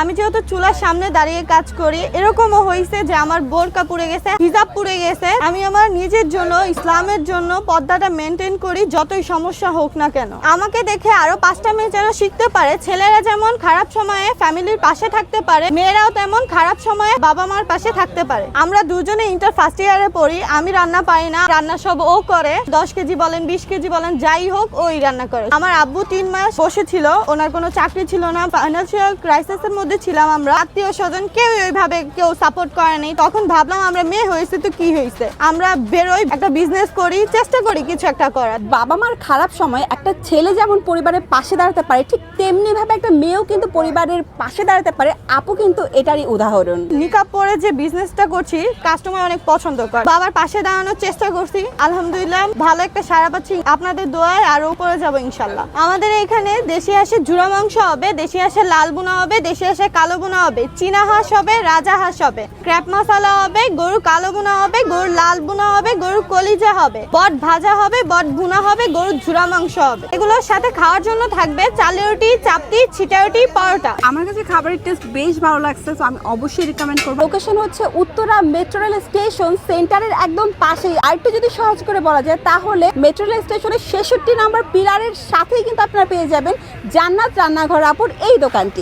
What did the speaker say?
আমি যেহেতু চুলার সামনে দাঁড়িয়ে কাজ করি, এরকমও হয়েছে যে আমার বোরকা পুড়ে গেছে, হিজাব পুড়ে গেছে। আমি আমার নিজের জন্য, ইসলামের জন্য পর্দাটা মেনটেন করি, যতই সমস্যা হোক না কেন। আমাকে দেখে আরও পাঁচটা মেয়ে যেন শিখতে পারে, ছেলেরা যেমন খারাপ সময়ে ফ্যামিলির পাশে থাকতে পারে, মেয়েরাও তেমন খারাপ সময়ে বাবা মার পাশে থাকতে পারে। আমরা দুজনে ইন্টার ফার্স্ট ইয়ারে পড়ি, আমি রান্না পারি না, রান্না সব ও করে, দশ কেজি বলেন, বিশ কেজি বলেন, যাই হোক, ওই রান্না করে। আমার আব্বু তিন মাস বসে ছিল ওনার কোনো চাকরি ছিল না ফাইন্যান্সিয়াল ক্রাইসিসের মধ্যে ছিলাম আমরা। আত্মীয় স্বজন কেউ ওইভাবে কেউ সাপোর্ট করে নাই। তখন ভাবলাম আমরা মেয়ে হয়েছে তো কি হয়েছে? আমরা বেরোই একটা বিজনেস করি চেষ্টা করি কিছু একটা করার। বাবা মার খারাপ সময় একটা ছেলে যেমন পরিবারের পাশে দাঁড়াতে পারে ঠিক তেমনি ভাবে একটা মেয়েও কিন্তু পরিবারের পাশে দাঁড়াতে পারে। আপু কিন্তু এটারই উদাহরণ। নিকাপ পরে যে বিজনেসটা করছি কাস্টমার অনেক পছন্দ করে। বাবার পাশে দাঁড়ানোর চেষ্টা করছি। আলহামদুলিল্লাহ ভালো একটা সারা পাচ্ছি। আপনাদের দোয়ায় আরও উপরে যাব ইনশাল্লাহ। আমাদের এখানে দেশি হাঁসের জুড়া মাংস হবে দেশি হাঁসের লাল বোনা হবে দেশি হাঁসের কালো বোনা হবে চীনা হাঁস হবে রাজা হাঁস হবে। ক্র্যাপ মশালা হবে গরু কালো বোনা হবে গরুর লাল বোনা হবে গরুর কলিজা হবে। বট ভাজা হবে বট ভুনা হবে গরুর ঝুরা মাংস হবে। এগুলোর সাথে খাওয়ার জন্য থাকবে চালের রুটি চাপটি ছিটা রুটি পরোটা। আমার কাছে খাবারের টেস্ট বেশ ভালো লাগছে তো আমি অবশ্যই রিকমেন্ড করব। লোকেশন হচ্ছে উত্তরা মেট্রো রেল স্টেশন সেন্টারের একদম পাশেই। আরেকটু যদি সহজ করে বলা যায় তাহলে মেট্রো রেল স্টেশনের ছেষট্টি নাম্বার পিলারের সাথেই কিন্তু আপনারা পেয়ে যাবেন জান্নাত রান্নাঘর আপুর এই দোকানটি।